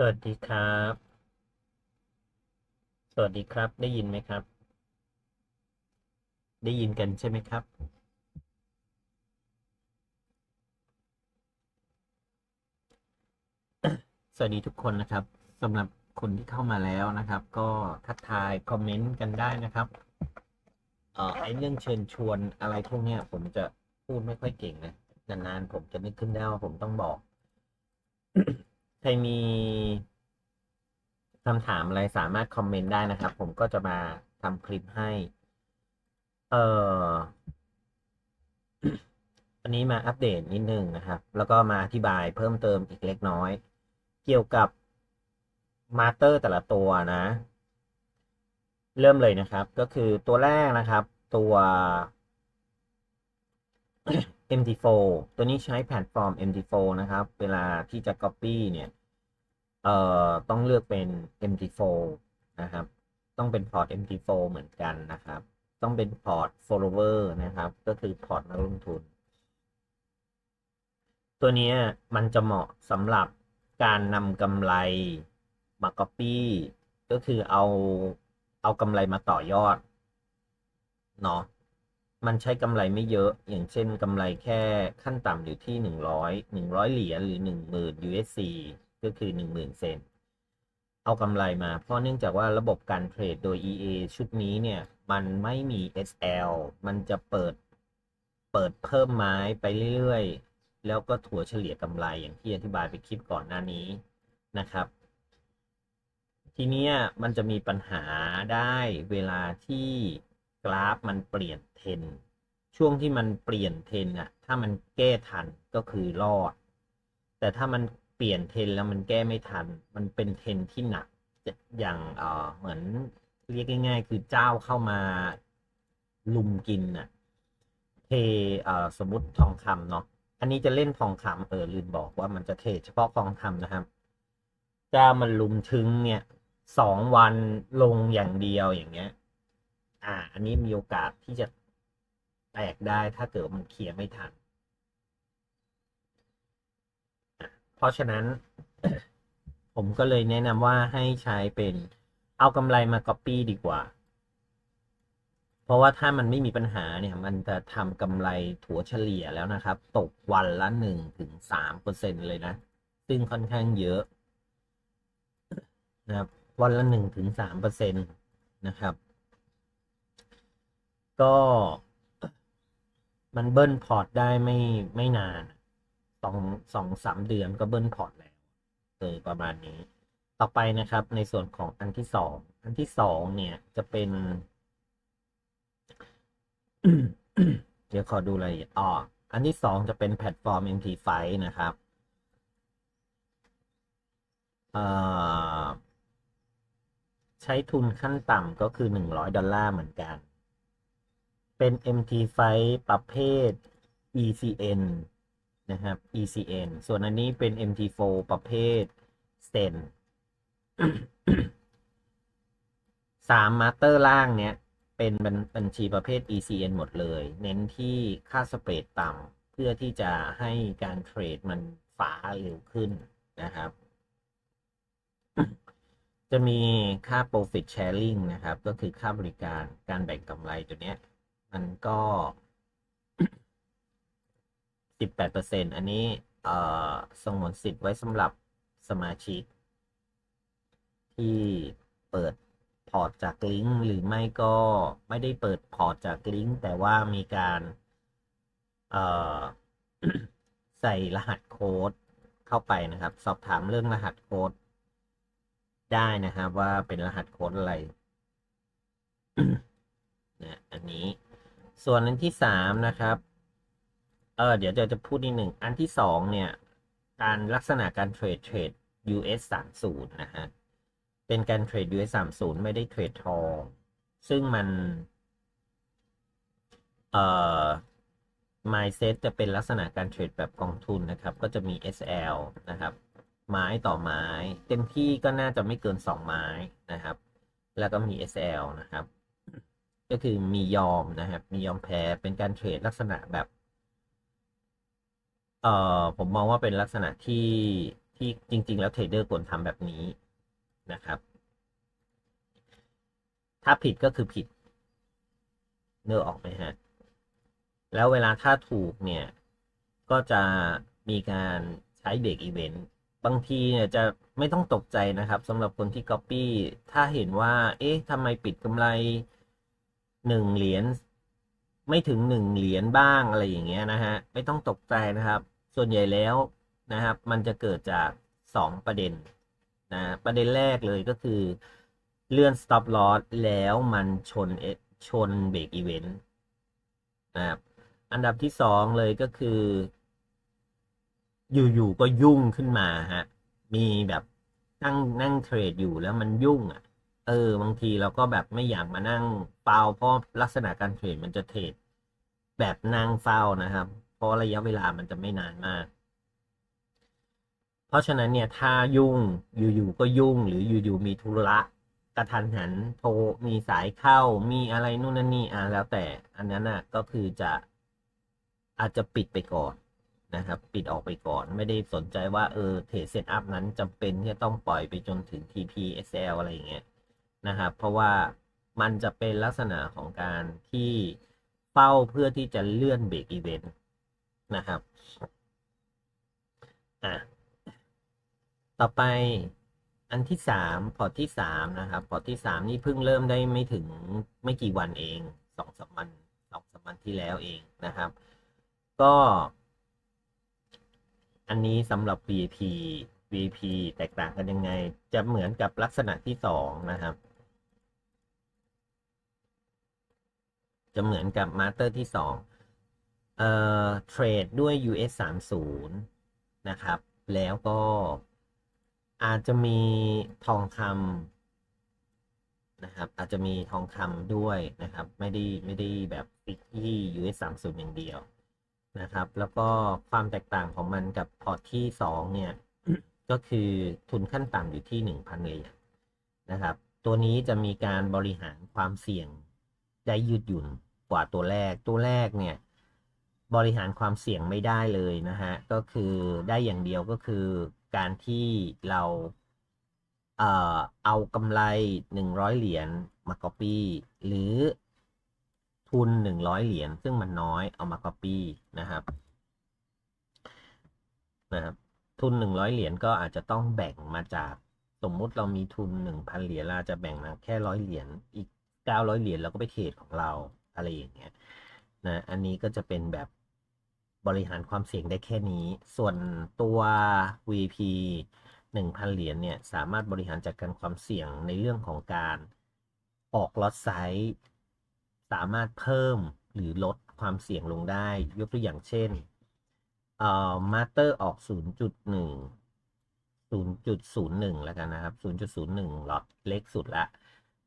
สวัสดีครับ สวัสดีครับ ได้ยินไหมครับ ได้ยินกันใช่ไหมครับ สวัสดีทุกคนนะครับสำหรับคนที่เข้ามาแล้วนะครับ ก็ทักทายคอมเมนต์กันได้นะครับเอ่อไอเรื่องเชิญชวนอะไรพวกเนี้ย ผมจะพูดไม่ค่อยเก่งนะนานๆผมจะนึกขึ้นได้ว่าผมต้องบอก ครมีคำถามอะไรสามารถคอมเมนต์ได้นะครับ ผมก็จะมาทำคลิปให้ เอ่อวันนี้มาอัปเดตนิดนึงนะครับ แล้วก็มาอธิบายเพิ่มเติมอีกเล็กน้อย เกี่ยวกับมาสเตอร์แต่ละตัวนะ เริ่มเลยนะครับ ก็คือตัวแรกนะครับ ตัว MT4 ตัวนี้ใช้แพลตฟอร์ม MT4 นะครับ เวลาที่จะ Copy เนี่ย เอ่อต้องเลือกเป็น MT4 นะครับ ต้องเป็นพอร์ต MT4 เหมือนกันนะครับ ต้องเป็นพอร์ต follower นะครับ ก็คือพอร์ตนักลงทุน ตัวนี้มันจะเหมาะสำหรับการนำกำไรมา copy ก็คือเอาเอากำไรมาต่อยอดเนาะมันใช้กำไรไม่เยอะ อย่างเช่นกำไรแค่ขั้นต่ำอยู่ที่หนึ่งร้อยหนึ่งร้อยเหรียญหรือหนึ่งหมื่น USC ก็คือหนึ่งหมื่นเซน เอากำไรมา เพราะเนื่องจากว่าระบบการเทรดโดย EA ชุดนี้เนี่ย มันไม่มี SL มันจะเปิดเปิดเพิ่มไม้ไปเรื่อยๆ แล้วก็ถัวเฉลี่ยกำไรอย่างที่อธิบายไปคลิปก่อนหน้านี้นะครับ ทีนี้มันจะมีปัญหาได้เวลาที่กราฟมันเปลี่ยนเทรนช่วงที่มันเปลี่ยนเทรนอะถ้ามันแก้ทันก็คือรอด แต่ถ้ามัน เปลี่ยนเทรนแล้วมันแก้ไม่ทัน มันเป็นเทรนที่หนักอย่างเออเหมือนเรียกง่าย ๆ คือเจ้าเข้ามาลุมกินน่ะ เทเอ่อสมมติทองคำเนาะอันนี้จะเล่นทองคำเออลืมบอกว่ามันจะเทเฉพาะทองคำนะครับ เจ้ามันลุมถึงเนี่ยสองวันลงอย่างเดียวอย่างเงี้ย อ่า อันนี้มีโอกาสที่จะแตกได้ถ้าเกิดมันเคลียร์ไม่ทัน เพราะฉะนั้น ผมก็เลยแนะนำว่าให้ใช้เป็นเอากำไรมา Copy ดีกว่า เพราะว่าถ้ามันไม่มีปัญหาเนี่ย มันจะทำกำไรถัวเฉลี่ยแล้วนะครับ ตกวันละหนึ่งถึงสามเปอร์เซ็นเลยนะ ซึ่งค่อนข้างเยอะนะครับวันละหนึ่งถึงสามเปอร์เซ็นตนะครับ ก็มันเบิ้ลพอร์ตได้ไม่ไม่นาน องสองสามเดือนก็เบิ้ลพอร์ตแล้วเออประมาณนี้ ต่อไปนะครับ ในส่วนของอันที่สองอันที่สองเนี่ยจะเป็น เดี๋ยวขอดูรายละเอียดอ๋ออันที่สองจะเป็นแพลตฟอร์ม MT5 นะครับเอ่อใช้ทุนขั้นต่ำก็คือหนึ่งร้อยดอลลาร์เหมือนกัน เป็น MT5 ประเภท ECN นะครับ ECN ส่วนอันนี้เป็น MT4 ประเภท STEN สามมาสเตอร์ล่างเนี้ยเป็นบัญชีประเภท ECN หมดเลย เน้นที่ค่าสเปรดต่ำเพื่อที่จะให้การเทรดมันฟาเร็วขึ้นนะครับ จะมีค่า profit sharing นะครับ ก็คือค่าบริการการแบ่งกำไรตัวเนี้ย มันก็ 18%อันนี้เอ่อสงวนสิทธิ์ไว้สำหรับสมาชิก ที่เปิดพอร์ตจากลิงก์หรือไม่ก็ไม่ได้เปิดพอร์ตจากลิงก์แต่ว่ามีการเอ่อใส่รหัสโค้ดเข้าไปนะครับ สอบถามเรื่องรหัสโค้ดได้นะครับว่าเป็นรหัสโค้ดอะไรนะอันนี้ส่วนอันที่สามนะครับ เออเดี๋ยวจะจะพูดนิดหนึ่ง อันที่สองเนี่ย การลักษณะการเทรดเทรด US 30นะฮะ เป็นการเทรด US 30ไม่ได้เทรดทองซึ่งมันเอ่อ mindset จะเป็นลักษณะการเทรดแบบกองทุนนะครับ ก็จะมี SL นะครับ ไม้ต่อไม้ เต็มที่ก็น่าจะไม่เกิน 2 ไม้นะครับ แล้วก็มี SL นะครับ ก็คือมียอมนะครับ มียอมแพ้เป็นการเทรดลักษณะแบบ เอ่อผมมองว่าเป็นลักษณะที่ที่จริง ๆ แล้วเทรดเดอร์ควรทำแบบนี้นะครับ ถ้าผิดก็คือผิดเนื้อออกไหมฮะ แล้วเวลาถ้าถูกเนี่ย ก็จะมีการใช้เบรกอีเวนต์บางทีเนี่ยจะไม่ต้องตกใจนะครับสำหรับคนที่ Copy ถ้าเห็นว่า เอ๊ะทำไมปิดกำไรหนึ่งเหรียญไม่ถึงหนึ่งเหรียญบ้างอะไรอย่างเงี้ยนะฮะ ไม่ต้องตกใจนะครับ ส่วนใหญ่แล้วนะครับ มันจะเกิดจากสองประเด็นนะประเด็นแรกเลยก็คือเลื่อน stop loss แล้วมันชนเอชนเบรกอีเวนต์นะครับอันดับที่สองเลยก็คือ อยู่ๆก็ยุ่งขึ้นมาฮะมีแบบนั่งนั่งเทรดอยู่แล้วมันยุ่งอะ เออ บางทีเราก็แบบไม่อยากมานั่งเฝ้าเพราะลักษณะการเทรดมันจะเทรดแบบนั่งเฝ้านะครับ เพราะระยะเวลามันจะไม่นานมาก เพราะฉะนั้นเนี่ยถ้ายุ่งอยู่ๆก็ยุ่งหรืออยู่ๆมีธุระกระทันหันโทรมีสายเข้ามีอะไรนู่นนั่นนี่อะแล้วแต่อันนั้นน่ะก็คือจะอาจจะปิดไปก่อนนะครับ ปิดออกไปก่อนไม่ได้สนใจว่าเออเทรดเซตอัพนั้นจำเป็นที่จะต้องปล่อยไปจนถึง TP SL อะไรอย่างเงี้ยนะครับ เพราะว่ามันจะเป็นลักษณะของการที่เฝ้าเพื่อที่จะเลื่อนเบรกอีเวนต์ นะครับอะต่อไปอันที่สามพอร์ตที่สามนะครับ พอร์ตที่สามนี่เพิ่งเริ่มได้ไม่ถึงไม่กี่วันเองสองสามวันสองสามวันที่แล้วเองนะครับ ก็ อันนี้สำหรับ VIP VIP แตกต่างกันยังไง จะเหมือนกับลักษณะที่สองนะครับ จะเหมือนกับมาสเตอร์ที่สอง เอ่อเทรดด้วย US 30นะครับ แล้วก็อาจจะมีทองคำนะครับ อาจจะมีทองคำด้วยนะครับ ไม่ได้ไม่ได้แบบติดที่ US 30อย่างเดียวนะครับ แล้วก็ความแตกต่างของมันกับพอร์ตที่สองเนี่ย ก็คือทุนขั้นต่ำอยู่ที่หนึ่งพันเหรียญนะครับ ตัวนี้จะมีการบริหารความเสี่ยงได้ยืดหยุ่นกว่าตัวแรกตัวแรกเนี่ย บริหารความเสี่ยงไม่ได้เลยนะฮะ ก็คือได้อย่างเดียวก็คือการที่เราเอ่อเอากำไรหนึ่งร้อยเหรียญมา copy หรือทุนหนึ่งร้อยเหรียญซึ่งมันน้อยเอามา copy นะครับนะครับทุนหนึ่งร้อยเหรียญก็อาจจะต้องแบ่งมาจากสมมุติเรามีทุนหนึ่งพันเหรียญเราจะแบ่งมาแค่ร้อยเหรียญอีกเก้าร้อยเหรียญเราก็ไปเทรดของเราอะไรอย่างเงี้ยนะอันนี้ก็จะเป็นแบบ บริหารความเสี่ยงได้แค่นี้ ส่วนตัว VP 1,000 เหรียญเนี่ยสามารถบริหารจัดการความเสี่ยงในเรื่องของการออกล็อตไซส์สามารถเพิ่มหรือลดความเสี่ยงลงได้ ยกตัวอย่างเช่นเอ่อมาสเตอร์ออก 0.1 0.01 แล้วกันนะครับ 0.01ล็อตเล็กสุดละ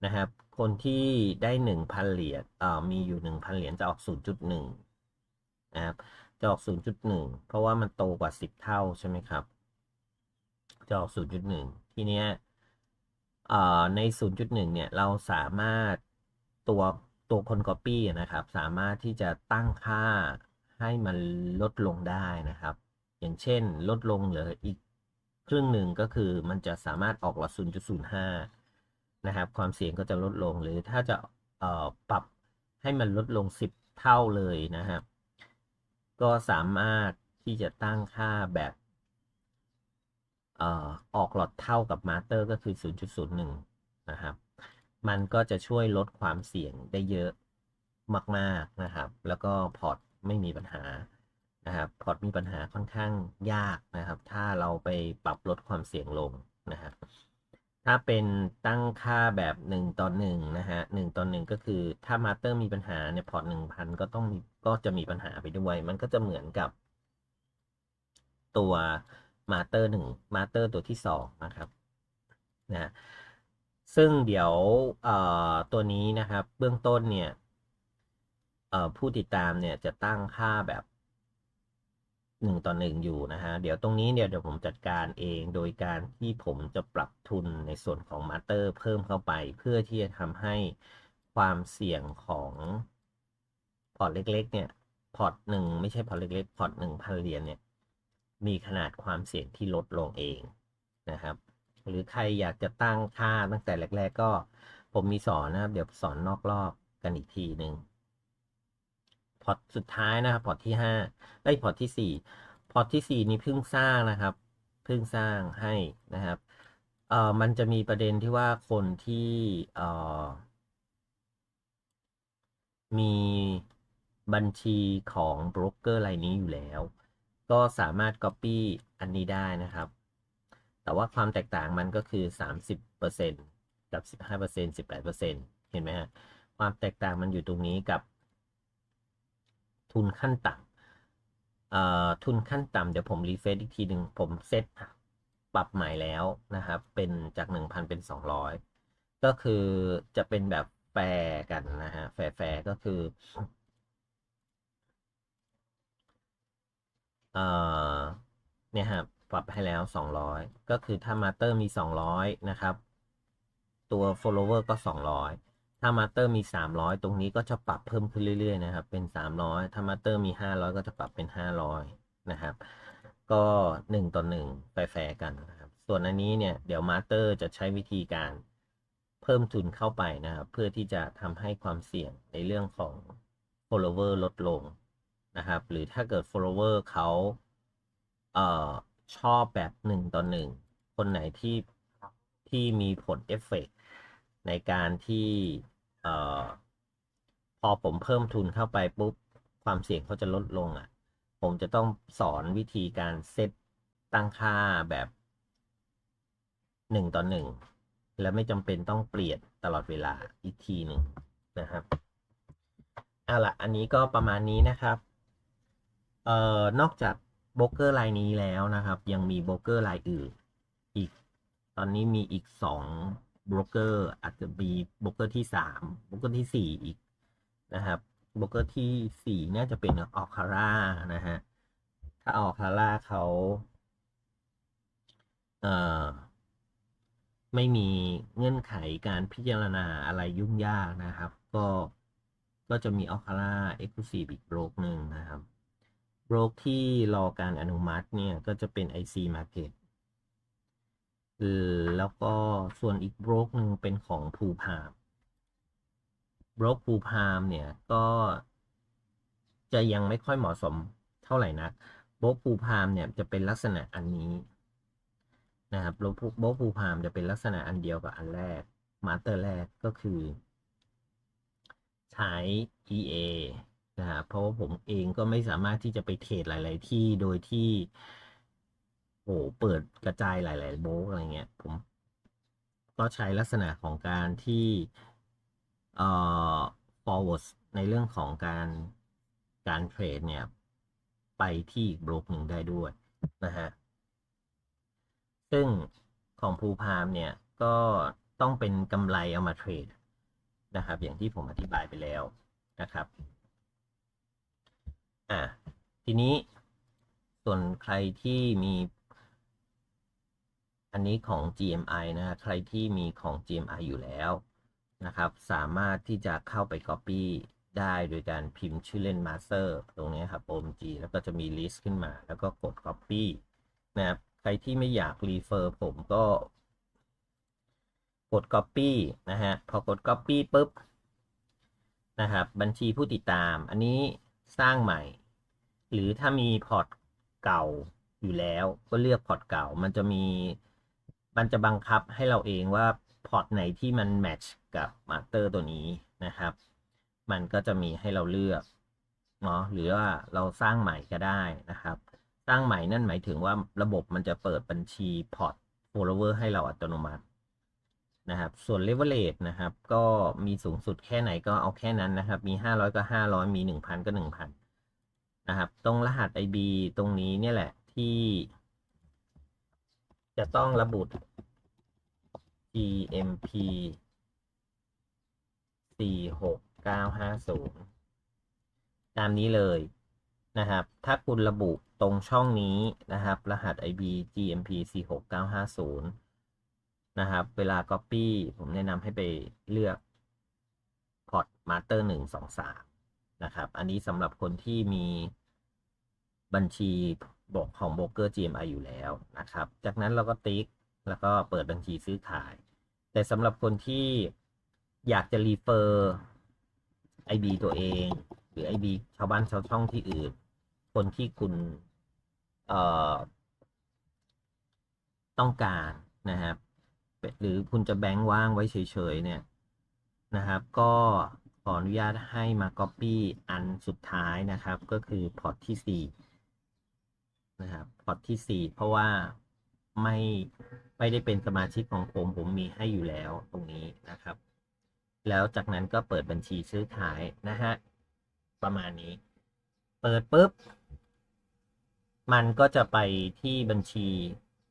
นะครับ คนที่ได้ 1,000 เหรียญเอ่อมีอยู่ 1,000 เหรียญจะออก 0.1 นะครับ จะออก 0.1 เพราะว่ามันโตกว่า 10 เท่าใช่ไหมครับ จะออก 0.1 ทีเนี้ยใน 0.1 เนี่ย เราสามารถตัวตัวคน Copy นะครับ สามารถที่จะตั้งค่าให้มันลดลงได้นะครับ อย่างเช่น ลดลงเหลืออีกครึ่งหนึ่งก็คือมันจะสามารถออกละ0.05 นะครับ ความเสี่ยงก็จะลดลงหรือถ้าจะปรับให้มันลดลง 10 เท่าเลยนะครับ ก็สามารถที่จะตั้งค่าแบบออกหลอดเท่ากับมาสเตอร์ก็คือ 0.01 นะครับ มันก็จะช่วยลดความเสี่ยงได้เยอะมาก ๆ นะครับ แล้วก็พอร์ตไม่มีปัญหานะครับพอร์ตมีปัญหาค่อนข้างยากนะครับ ถ้าเราไปปรับลดความเสี่ยงลงนะครับ ถ้าเป็นตั้งค่าแบบหนึ่งต่อหนึ่งนะฮะหนึ่งต่อหนึ่งก็คือถ้ามาสเตอร์มีปัญหาเนี่ยพอร์ตหนึ่งพันก็ต้องมีก็จะมีปัญหาไปด้วย มันก็จะเหมือนกับ ตัวมาสเตอร์หนึ่งมาสเตอร์ตัวที่สองนะครับนะซึ่งเดี๋ยวเอ่อตัวนี้นะครับ เบื้องต้นเนี่ยเอ่อผู้ติดตามเนี่ยจะตั้งค่าแบบ หนึ่งต่อหนึ่งอยู่นะฮะ เดี๋ยวตรงนี้เนี่ยเดี๋ยวผมจัดการเองโดยการที่ผมจะปรับทุนในส่วนของมาสเตอร์เพิ่มเข้าไป เพื่อที่จะทำให้ความเสี่ยงของพอร์ตเล็กๆ เนี่ย พอร์ตหนึ่งไม่ใช่พอร์ตเล็กๆ พอร์ตหนึ่งพันเหรียญเนี่ย มีขนาดความเสี่ยงที่ลดลงเองนะครับ หรือใครอยากจะตั้งค่าตั้งแต่แรก ๆ ก็ผมมีสอนนะครับ เดี๋ยวสอนนอกรอบกันอีกทีหนึ่ง พอร์ตสุดท้ายนะครับ พอร์ตที่ห้าไอ้พอร์ตที่สี่พอร์ตที่สี่นี้เพิ่งสร้างนะครับ เพิ่งสร้างให้นะครับเอ่อมันจะมีประเด็นที่ว่าคนที่เอ่อมีบัญชีของโบรกเกอร์รายนี้อยู่แล้ว ก็สามารถ Copy อันนี้ได้นะครับ แต่ว่าความแตกต่างมันก็คือ 30%กับ 15% 18%เห็นไหมฮะ ความแตกต่างมันอยู่ตรงนี้กับ ทุนขั้นต่ำเอ่อทุนขั้นต่ำเดี๋ยวผมรีเฟซอีกทีหนึ่งผมเซตปรับใหม่แล้วนะครับ เป็นจาก 1,000 เป็น 200 ก็คือจะเป็นแบบแฟร์กันนะฮะ แฟร์แฟร์ก็คือเอ่อเนี่ยครับปรับให้แล้ว 200 ก็คือถ้ามาเตอร์มี 200 นะครับ ตัว follower ก็ 200 ถ้ามาเตอร์มี 300 ตรงนี้ก็จะปรับเพิ่มขึ้นเรื่อยๆนะครับ เป็น 300 ถ้ามาเตอร์มี 500 ก็จะปรับเป็น 500 นะครับ ก็ 1 ต่อ 1 แฟร์กันนะครับ ส่วนอันนี้เนี่ย เดี๋ยวมาเตอร์จะใช้วิธีการเพิ่มทุนเข้าไปนะครับ เพื่อที่จะทำให้ความเสี่ยงในเรื่องของ follower ลดลงนะครับ หรือถ้าเกิด follower เขาเอ่อชอบแบบหนึ่งต่อหนึ่งคนไหนที่ที่มีผลเอฟเฟกต์ในการที่ เอ่อพอผมเพิ่มทุนเข้าไปปุ๊บความเสี่ยงเขาจะลดลงอะ ผมจะต้องสอนวิธีการเซตตั้งค่าแบบหนึ่งต่อหนึ่งและไม่จำเป็นต้องเปลี่ยนตลอดเวลาอีกทีหนึ่งนะครับเอาละอันนี้ก็ประมาณนี้นะครับเอ่อนอกจากโบรกเกอร์รายนี้แล้วนะครับ ยังมีโบรกเกอร์รายอื่น อีก ตอนนี้มีอีกสอง บรกเกอร์อาจจะมีบรกเกอร์ที่สามบรกเกอร์ที่สี่อีกนะครับบรกเกอร์ที่สี่น่าจะเป็นออคาร่านะฮะถ้าออคาร่าเขาเอ่อไม่มีเงื่อนไขการพิจารณาอะไรยุ่งยากนะครับ ก็ก็จะมีออคาร่าเอ็กซ์คลูซีฟอีกโบรกหนึ่งนะครับโบรกที่รอการอนุมัติเนี่ย ก็จะเป็น IC Market เออ แล้วก็ส่วนอีกโบรกหนึ่งเป็นของภูพามโบรกภูพามเนี่ยก็จะยังไม่ค่อยเหมาะสมเท่าไหร่นักโบรกภูพามเนี่ยจะเป็นลักษณะอันนี้นะครับโบรกบรกภูพามจะเป็นลักษณะอันเดียวกับอันแรกมาสเตอร์แรกก็คือ ใช้ EA นะครับเพราะว่าผมเองก็ไม่สามารถที่จะไปเทรดหลาย ๆ ที่โดยที่ อ้เปิดกระจายหลาย ๆ โบรกอะไรเงี้ย ผมก็ใช้ลักษณะของการที่เอ่อ forward ในเรื่องของการการเทรดเนี่ย ไปที่อีกโบรกหนึ่งได้ด้วยนะฮะ ซึ่งของภูพามเนี่ย ก็ต้องเป็นกำไรเอามาเทรดนะครับ อย่างที่ผมอธิบายไปแล้วนะครับ อ่าทีนี้ส่วนใครที่มี อันนี้ของ GMI นะฮะใครที่มีของ GMI อยู่แล้วนะครับ สามารถที่จะเข้าไป Copy ได้โดยการพิมพ์ชื่อเล่น Master ตรงนี้ครับ OMG แล้วก็จะมี list ขึ้นมา แล้วก็กด Copy นะครับใครที่ไม่อยาก refer ผมก็กด Copy นะฮะ พอกด Copy ปุ๊บนะครับ บัญชีผู้ติดตาม อันนี้สร้างใหม่ หรือถ้ามีพอร์ตเก่าอยู่แล้วก็เลือกพอร์ตเก่า มันจะมี มันจะบังคับให้เราเองว่าพอร์ตไหนที่มันแมทช์กับมาสเตอร์ตัวนี้นะครับ มันก็จะมีให้เราเลือกเนาะหรือว่าเราสร้างใหม่ก็ได้นะครับ สร้างใหม่นั่นหมายถึงว่าระบบมันจะเปิดบัญชีพอร์ต follower ให้เราอัตโนมัตินะครับ ส่วน leverage นะครับ ก็มีสูงสุดแค่ไหนก็เอาแค่นั้นนะครับ มี 500 ก็ 500 มี 1,000 ก็ 1,000 นะครับ ตรงรหัส IB ตรงนี้เนี่ยแหละที่ จะต้องระบุ GMP 46950 ตามนี้เลยนะครับ ถ้าคุณระบุตรงช่องนี้นะครับ รหัส IB GMP 46950 นะครับ เวลา Copy ผมแนะนำให้ไปเลือกพอร์ต Master 1 2 3 นะครับ อันนี้สำหรับคนที่มีบัญชี บอกของโบรกเกอร์ GMI อยู่แล้วนะครับ จากนั้นเราก็ติ๊กแล้วก็เปิดบัญชีซื้อขาย แต่สำหรับคนที่อยากจะรีเฟอร์ IB ตัวเอง หรือ IB ชาวบ้านชาวช่องที่อื่น คนที่คุณต้องการนะครับ หรือคุณจะแบงค์ว่างไว้เฉยๆเนี่ยนะครับ ก็ขออนุญาตให้มา Copy อันสุดท้ายนะครับ ก็คือพอร์ตที่ 4 นะครับพอร์ตที่ 4 เพราะว่าไม่ไม่ได้เป็นสมาชิกของผม ผมมีให้อยู่แล้วตรงนี้นะครับ แล้วจากนั้นก็เปิดบัญชีซื้อขายนะฮะประมาณนี้ เปิดปุ๊บ มันก็จะไปที่บัญชี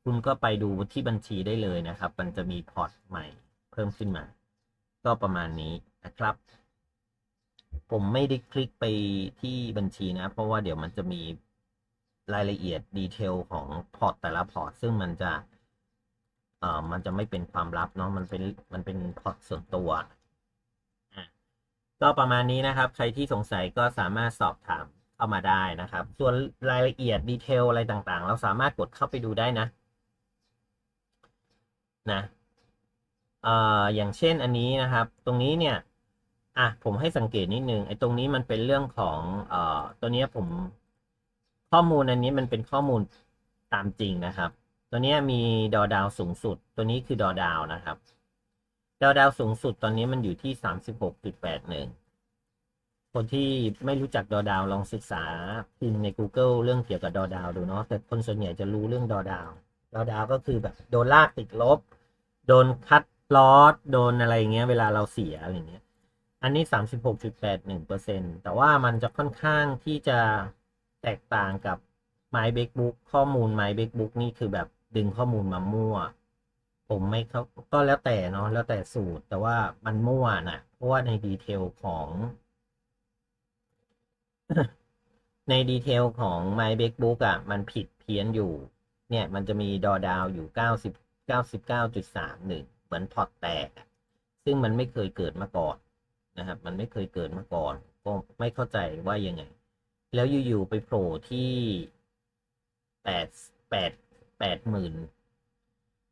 คุณก็ไปดูที่บัญชีได้เลยนะครับ มันจะมีพอร์ตใหม่เพิ่มขึ้นมา ก็ประมาณนี้นะครับ ผมไม่ได้คลิกไปที่บัญชีนะ เพราะว่าเดี๋ยวมันจะมี รายละเอียดดีเทลของพอร์ตแต่ละพอร์ตซึ่งมันจะเอ่อมันจะไม่เป็นความลับเนาะมันเป็นมันเป็นพอร์ตส่วนตัวอะก็ประมาณนี้นะครับ ใครที่สงสัยก็สามารถสอบถามเข้ามาได้นะครับ ส่วนรายละเอียดดีเทลอะไรต่างๆ เราสามารถกดเข้าไปดูได้นะ นะเอ่ออย่างเช่นอันนี้นะครับ ตรงนี้เนี่ยอะผมให้สังเกตนิดนึงไอ้ตรงนี้มันเป็นเรื่องของเอ่อตัวนี้ผม ข้อมูลอันนี้มันเป็นข้อมูลตามจริงนะครับ ตัวนี้มีดอดาวสูงสุด ตัวนี้คือดอดาวนะครับ ดอดาวสูงสุดตอนนี้มันอยู่ที่สามสิบหกจุดแปดหนึ่งคนที่ไม่รู้จักดอดาวลองศึกษาพิมพ์ใน Google เรื่องเกี่ยวกับดอดาวดูเนาะแต่คนส่วนใหญ่จะรู้เรื่องดอดาวดอดาวก็คือแบบโดนลากติดลบ โดนคัดลอสโดนอะไรเงี้ย เวลาเราเสียอะไรเงี้ย อันนี้สามสิบหกจุดแปดหนึ่งเปอร์เซ็นแต่ว่ามันจะค่อนข้างที่จะ แตกต่างกับ My b a k Book ข้อมูล My b a k Book นี่คือแบบดึงข้อมูลมามั่ว ผมไม่เขาก็แล้วแต่เนาะแล้วแต่สูตร แต่ว่ามันมั่วน่ะ เพราะว่าในดีเทลของ ในดีเทลของ My b a k Book อะ มันผิดเพี้ยนอยู่ เนี่ย มันจะมีดอดาวอยู่เก้าสิบเก้าสิบเก้าจุดสามหนึ่งเหมือนพอร์ตแตก ซึ่งมันไม่เคยเกิดมาก่อนนะครับ มันไม่เคยเกิดมาก่อน ก็ไม่เข้าใจว่ายังไง แล้วอยู่ๆไปโผล่ที่แปดแปดแปดหมื่น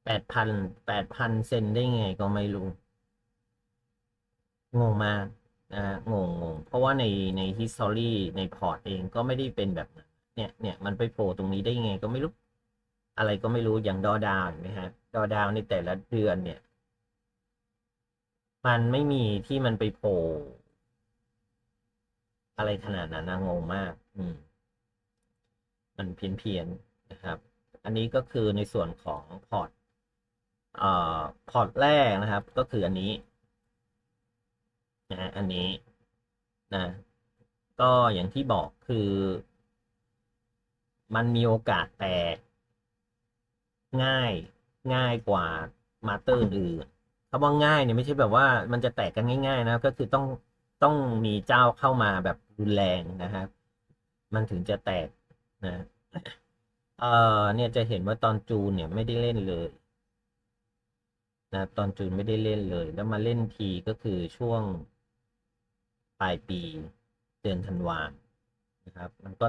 แปดพันแปดพันเซนได้ไงก็ไม่รู้ งงมากนะงงงงเพราะว่าในใน history ในพอร์ตเองก็ไม่ได้เป็นแบบนั้นเนี่ยเนี่ยมันไปโผล่ตรงนี้ได้ไงก็ไม่รู้ อะไรก็ไม่รู้อย่างดอดาวเห็นไหมฮะดอดาวในแต่ละเดือนเนี่ย มันไม่มีที่มันไปโผล่ อะไรขนาดนั้นนะงงมาก อืม มันเพี้ยนเพียนๆนะครับ อันนี้ก็คือในส่วนของพอร์ตเอ่อพอร์ตแรกนะครับ ก็คืออันนี้นะอันนี้นะก็อย่างที่บอกคือ มันมีโอกาสแตกง่ายง่ายกว่ามาเตอร์อื่นคำว่าง่ายเนี่ยไม่ใช่แบบว่ามันจะแตกกันง่าย ๆ นะ ก็คือต้อง ต้องมีเจ้าเข้ามาแบบรุนแรงนะครับ มันถึงจะแตกนะเออเนี่ยจะเห็นว่าตอนจูนเนี่ยไม่ได้เล่นเลยนะตอนจูนไม่ได้เล่นเลย แล้วมาเล่นทีก็คือช่วงปลายปีเดือนธันวานะครับ มันก็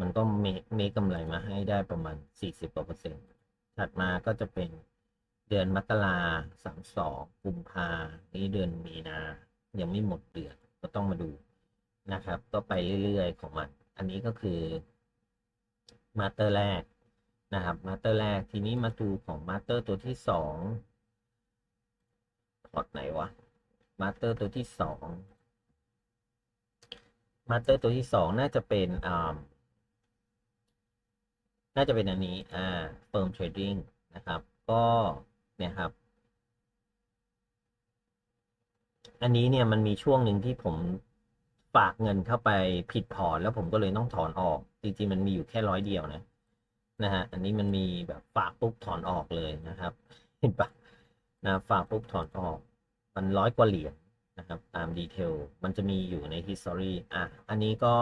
มันก็เมเมกำไรมาให้ได้ประมาณสี่สิบกว่าเปอร์เซ็นต์ถัดมาก็จะเป็นเดือนมกราสามสองกุมภานี้เดือนมีนา ยังไม่หมดเดือน ก็ต้องมาดูนะครับ ก็ไปเรื่อยๆของมัน อันนี้ก็คือมาสเตอร์แรกนะครับมาสเตอร์แรกทีนี้มาดูของมาสเตอร์ตัวที่สองพอร์ตไหนวะมาสเตอร์ตัวที่สองมาสเตอร์ตัวที่สองน่าจะเป็นอ่าน่าจะเป็นอันนี้อ่า firm trading นะครับ ก็เนี่ยครับ อันนี้เนี่ยมันมีช่วงหนึ่งที่ผมฝากเงินเข้าไปผิดพอร์ตแล้วผมก็เลยต้องถอนออก จริงๆมันมีอยู่แค่ร้อยเดียวนะนะฮะอันนี้มันมีแบบฝากปุ๊บถอนออกเลยนะครับ เห็นปะนะฝากปุ๊บถอนออก มันร้อยกว่าเหรียญนะครับ ตามดีเทลมันจะมีอยู่ใน history อะอันนี้ก็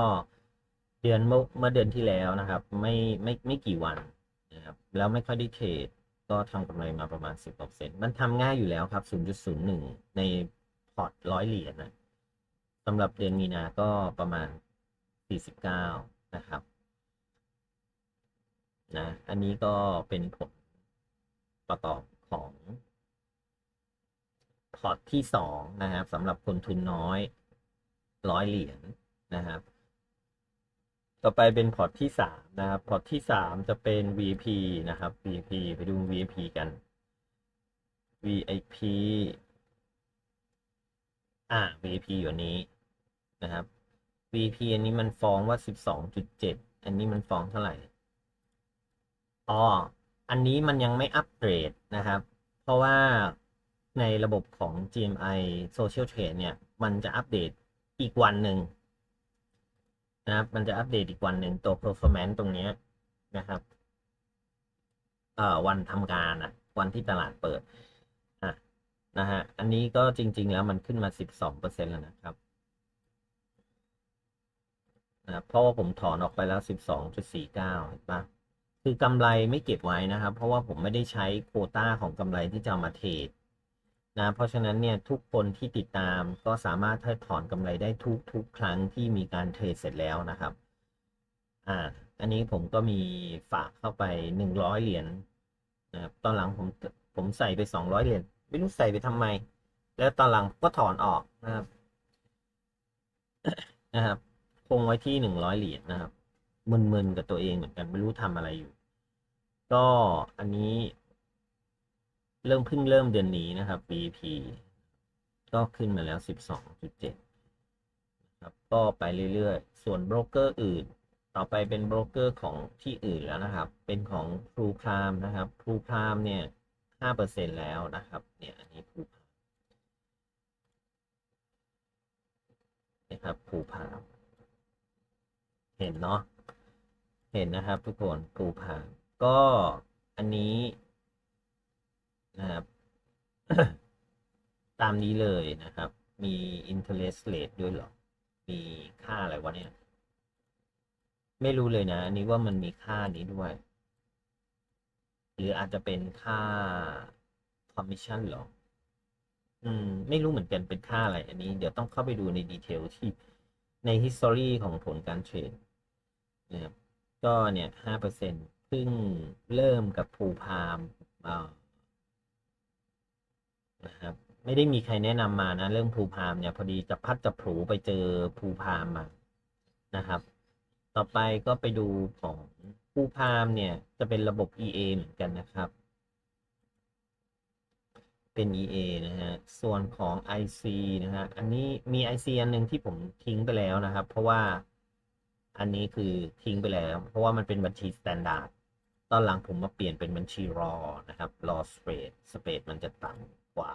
เดือนเมื่อเมื่อเดือนที่แล้วนะครับ ไม่ไม่ไม่กี่วันนะครับแล้วไม่ค่อยได้เทรดก็ทำกำไรมาประมาณ 10%มันทำง่ายอยู่แล้วครับ 0.01 ใน พอร์ตร้อยเหรียญนะสำหรับเดือนมีนาก็ประมาณ 49 นะครับนะอันนี้ก็เป็นผลประกอบของพอร์ตที่สองนะครับสำหรับคนทุนน้อยร้อยเหรียญนะครับ ต่อไปเป็นพอร์ตที่สามนะครับ พอร์ตที่สามจะเป็น V P นะครับ V P ไปดู V P กัน VIP อ่า V P อยู่อันนี้นะครับ V P อันนี้มันฟ้องว่าสิบสองจุดเจ็ดอันนี้มันฟ้องเท่าไหร่ อ๋อ อันนี้มันยังไม่อัปเกรดนะครับ เพราะว่าในระบบของ GMI Social Trade เนี่ย มันจะอัปเดตอีกวันหนึ่งนะครับ มันจะอัปเดตอีกวันหนึ่งตัว performance ตรงนี้นะครับ เอ่อวันทำการอะ วันที่ตลาดเปิด นะฮะ อันนี้ก็จริง ๆ แล้วมันขึ้นมา 12%แล้วนะครับนะเพราะว่าผมถอนออกไปแล้ว 12.49 เห็นปะคือกำไรไม่เก็บไว้นะครับ เพราะว่าผมไม่ได้ใช้โควต้าของกำไรที่จะมาเทรดนะ เพราะฉะนั้นเนี่ยทุกคนที่ติดตามก็สามารถถอนกำไรได้ทุกทุกครั้งที่มีการเทรดเสร็จแล้วนะครับ อ่า อันนี้ผมก็มีฝากเข้าไป 100 เหรียญนะครับ ตอนหลังผมผมใส่ไป 200 เหรียญ ไม่รู้ใส่ไปทำไม แล้วตอนหลังก็ถอนออกนะครับนะครับคงไว้ที่หนึ่งร้อยเหรียญนะครับมึนๆกับตัวเองเหมือนกันไม่รู้ทำอะไรอยู่ ก็อันนี้ เริ่มเพิ่งเริ่มเดือนนี้นะครับ BP ก็ขึ้นมาแล้วสิบสองจุดเจ็ดครับก็ไปเรื่อยๆ ส่วนโบรกเกอร์อื่น ต่อไปเป็นโบรกเกอร์ของที่อื่นแล้วนะครับ เป็นของพลูพรามนะครับพลูพรามเนี่ย ห้าเปอร์เซ็นแล้วนะครับ เนี่ย อันนี้พลูพรามนะครับพลูพราเห็นเนาะ เห็นนะครับทุกคนปูผางก็อันนี้นะครับ ตามนี้เลยนะครับ มี interest rate ด้วยหรอ มีค่าอะไรวะเนี่ย ไม่รู้เลยนะ อันนี้ว่ามันมีค่านี้ด้วย หรืออาจจะเป็นค่า commission หรอ อืม ไม่รู้เหมือนกันเป็นค่าอะไร อันนี้ เดี๋ยวต้องเข้าไปดูในดีเทลที่ใน history ของผลการเทรดนะครับ ก็เนี่ยห้าเปอร์เซ็นเพิ่งเริ่มกับภูพามนะครับ ไม่ได้มีใครแนะนำมานะ เรื่องภูพามเนี่ย พอดีจะพัดจะผูไปเจอภูพามมานะครับ ต่อไปก็ไปดูของ ภูพามเนี่ยจะเป็นระบบ EA เหมือนกันนะครับ เป็น EA นะฮะ ส่วนของ IC นะฮะ อันนี้มี IC อันหนึ่งที่ผมทิ้งไปแล้วนะครับ เพราะว่าอันนี้คือทิ้งไปแล้ว เพราะว่ามันเป็นบัญชีสแตนดาร์ด ตอนหลังผมมาเปลี่ยนเป็นบัญชีรอนะครับรอสเปรดสเปรดมันจะต่ำกว่า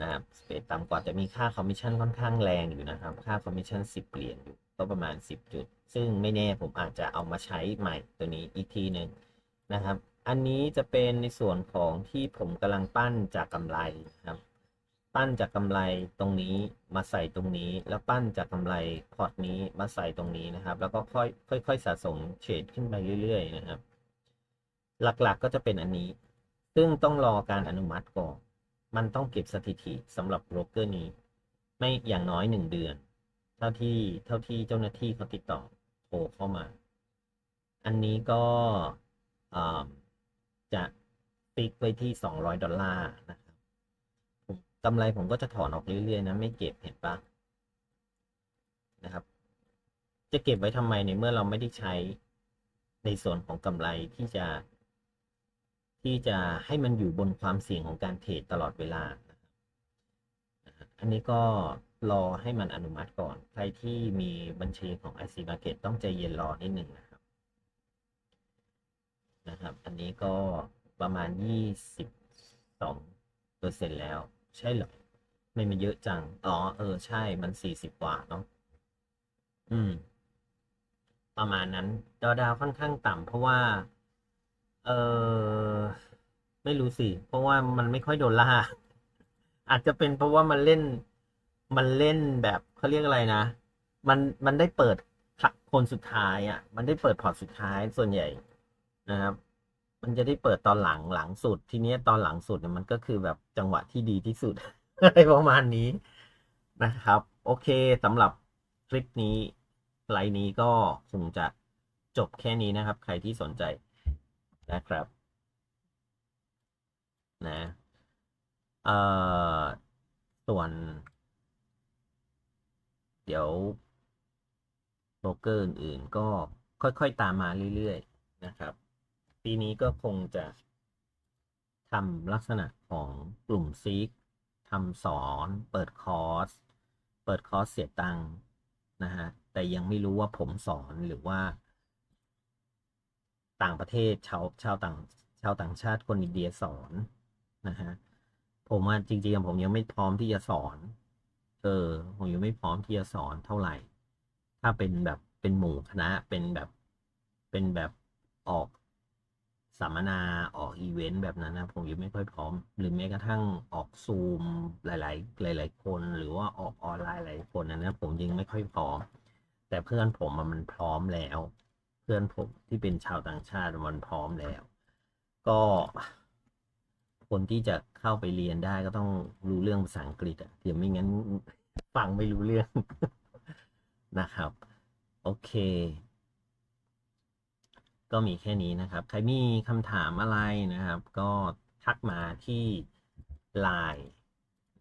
นะครับสเปรดต่ำกว่าแต่มีค่าคอมมิชชั่นค่อนข้างแรงอยู่นะครับ ค่าคอมมิชชั่นสิบเหรียญอยู่ ก็ประมาณสิบจุด ซึ่งไม่แน่ผมอาจจะเอามาใช้ใหม่ตัวนี้อีกทีหนึ่งนะครับ อันนี้จะเป็นในส่วนของที่ผมกำลังปั้นจากกำไรนะครับ ปั้นจากกำไรตรงนี้มาใส่ตรงนี้ แล้วปั้นจากกำไรพอร์ตนี้มาใส่ตรงนี้นะครับ แล้วก็ค่อยค่อยๆสะสมเฉดขึ้นไปเรื่อย ๆ นะครับ หลักๆก็จะเป็นอันนี้ ซึ่งต้องรอการอนุมัติก่อนมันต้องเก็บสถิติสำหรับโบรกเกอร์นี้ ไม่อย่างน้อยหนึ่งเดือน เท่าที่เท่าที่เจ้าหน้าที่เขาติดต่อโทรเข้ามา อันนี้ก็จะฟิกไว้ที่สองร้อยดอลลาร์นะครับกำไรผมก็จะถอนออกเรื่อยๆนะ ไม่เก็บเห็นปะนะครับ จะเก็บไว้ทำไมในเมื่อเราไม่ได้ใช้ในส่วนของกำไรที่จะ ที่จะให้มันอยู่บนความเสี่ยงของการเทรดตลอดเวลานะอันนี้ก็ รอให้มันอนุมัติก่อน ใครที่มีบัญชีของ IC Market ต้องใจเย็นรอนิดหนึ่งนะครับ นะครับ อันนี้ก็ประมาณยี่สิบสองเปอร์เซ็นแล้ว ใช่เหรอ ไม่มันเยอะจัง อ๋อ เออ ใช่ มันสี่สิบกว่าเนาะ อืม ประมาณนั้นดาวดาวค่อนข้างต่ำเพราะว่า เออไม่รู้สิ เพราะว่ามันไม่ค่อยโดนล่า อาจจะเป็นเพราะว่ามันเล่น มันเล่นแบบเขาเรียกอะไรนะ มันมันได้เปิดคนสุดท้ายอะ มันได้เปิดพอร์ตสุดท้ายส่วนใหญ่นะครับ มันจะได้เปิดตอนหลังหลังสุดทีเนี้ยตอนหลังสุดเนี่ยมันก็คือแบบจังหวะที่ดีที่สุดอะไรประมาณนี้นะครับ โอเคสำหรับคลิปนี้ไลน์นี้ก็คงจะจบแค่นี้นะครับ ใครที่สนใจนะครับ นะเอ่อส่วน เดี๋ยวโบรกเกอร์อื่นๆ ก็ค่อยๆตามมาเรื่อยๆนะครับ ปีนี้ก็คงจะทำลักษณะของกลุ่มซีกทำสอน เปิดคอร์ส เปิดคอร์สเสียตังค์นะฮะ แต่ยังไม่รู้ว่าผมสอนหรือว่า ต่างประเทศชาวชาวต่างชาวต่างชาติคนอินเดียสอนนะฮะ ผมว่าจริงๆผมยังไม่พร้อมที่จะสอน ออผมยังไม่พร้อมที่จะสอนเท่าไหร่ ถ้าเป็นแบบเป็นหมู่คณะเป็นแบบเป็นแบบออกสัมมนาออกอีเวนต์แบบนั้นนะผมยังไม่ค่อยพร้อม หรือแม้กระทั่งออกซูมหลาย ๆ หลาย ๆ คน หรือว่าออกออนไลน์หลายคนนะนะผมยังไม่ค่อยพร้อม แต่เพื่อนผมมันพร้อมแล้ว เพื่อนผมที่เป็นชาวต่างชาติมันพร้อมแล้ว ก็คนที่จะเข้าไปเรียนได้ก็ต้องรู้เรื่องภาษาอังกฤษอะเดี๋ยวไม่งั้น ฟังไม่รู้เรื่องนะครับ โอเค ก็มีแค่นี้นะครับ ใครมีคำถามอะไรนะครับ ก็ทักมาที่ Line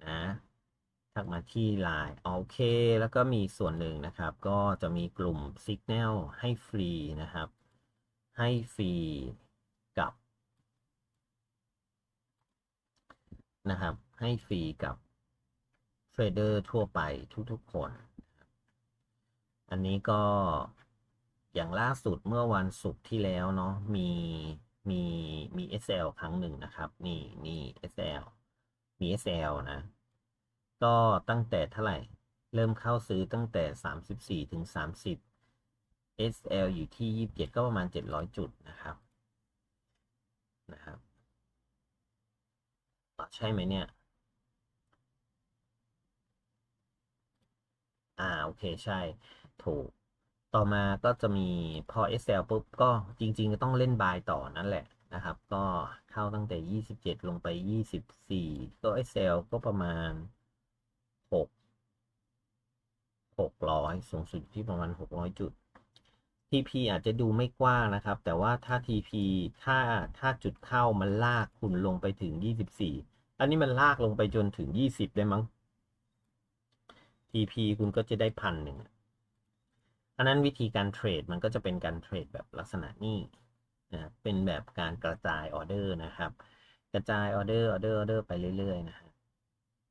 นะทักมาที่ Line โอเค แล้วก็มีส่วนหนึ่งนะครับ ก็จะมีกลุ่ม Signal ให้ฟรีนะครับ ให้ฟรีกับนะครับ ให้ฟรีกับ ทรดเดอร์ทั่วไปทุกๆคน อันนี้ก็อย่างล่าสุดเมื่อวันศุกร์ที่แล้วเนาะมีมีมี SL ครั้งหนึ่งนะครับ นี่นี่ SL มี SL นะ ก็ตั้งแต่เท่าไหร่ เริ่มเข้าซื้อตั้งแต่ 34 ถึง 30 SL อยู่ที่ 27 ก็ประมาณ 700 จุดนะครับนะครับใช่ไหมเนี่ย อ่าโอเคใช่ ถูก ต่อมาก็จะมีพอ SL ปุ๊บก็จริง ๆ ก็ต้องเล่นบายต่อนั่นแหละนะครับ ก็เข้าตั้งแต่ 27 ลงไป 24 ก็ SL ก็ประมาณ 6 600 สูงสุดที่ประมาณ 600 จุด TP อาจจะดูไม่กว้างนะครับ แต่ว่าถ้า TP ถ้าถ้าจุดเข้ามันลากคุณลงไปถึง 24 อันนี้มันลากลงไปจนถึง 20 ได้มั้ง TP คุณก็จะได้พันหนึ่งอันนั้นวิธีการเทรดมันก็จะเป็นการเทรดแบบลักษณะนี้นะเป็นแบบการกระจายออเดอร์นะครับ กระจายออเดอร์ออเดอร์ออเดอร์ไปเรื่อยๆนะฮะ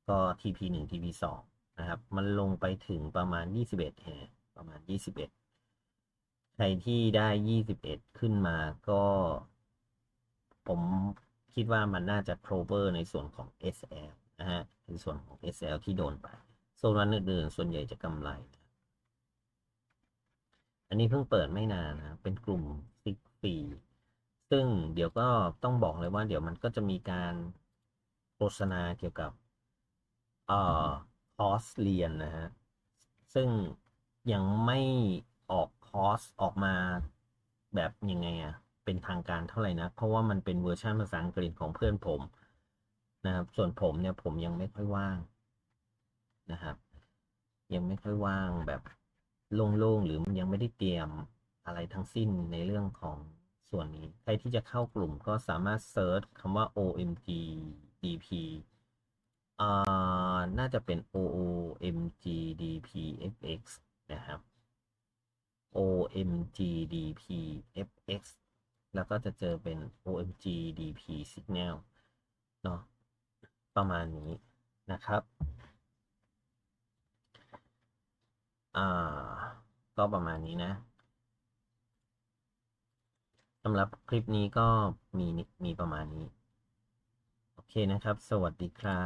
ก็ TP 1 TP 2นะครับ มันลงไปถึงประมาณ 21ฮะประมาณ 21 ใครที่ได้ 21 ขึ้นมาก็ ผมคิดว่ามันน่าจะ cover ในส่วนของ SL นะฮะในส่วนของ SL ที่โดนไป ส่วนวันอื่นๆส่วนใหญ่จะกำไร อันนี้เพิ่งเปิดไม่นานนะ เป็นกลุ่มซิกฟรีซึ่งเดี๋ยวก็ต้องบอกเลยว่า เดี๋ยวมันก็จะมีการโฆษณาเกี่ยวกับเอ่อคอร์สเรียนนะฮะ ซึ่งยังไม่ออกคอร์สออกมาแบบยังไงอะเป็นทางการเท่าไหร่นะ เพราะว่ามันเป็นเวอร์ชันภาษาอังกฤษของเพื่อนผมนะครับ ส่วนผมเนี่ยผมยังไม่ค่อยว่าง นะครับ ยังไม่ค่อยว่างแบบโล่งๆหรือมันยังไม่ได้เตรียมอะไรทั้งสิ้นในเรื่องของส่วนนี้ ใครที่จะเข้ากลุ่มก็สามารถเซิร์ชคำว่า OMG DP อ่าน่าจะเป็น OOMG DP FX นะครับ OMG DP FX แล้วก็จะเจอเป็น OMG DP Signal เนาะประมาณนี้นะครับ อ่า ก็ประมาณนี้นะสำหรับคลิปนี้ก็มีมีประมาณนี้ โอเคนะครับ สวัสดีครับ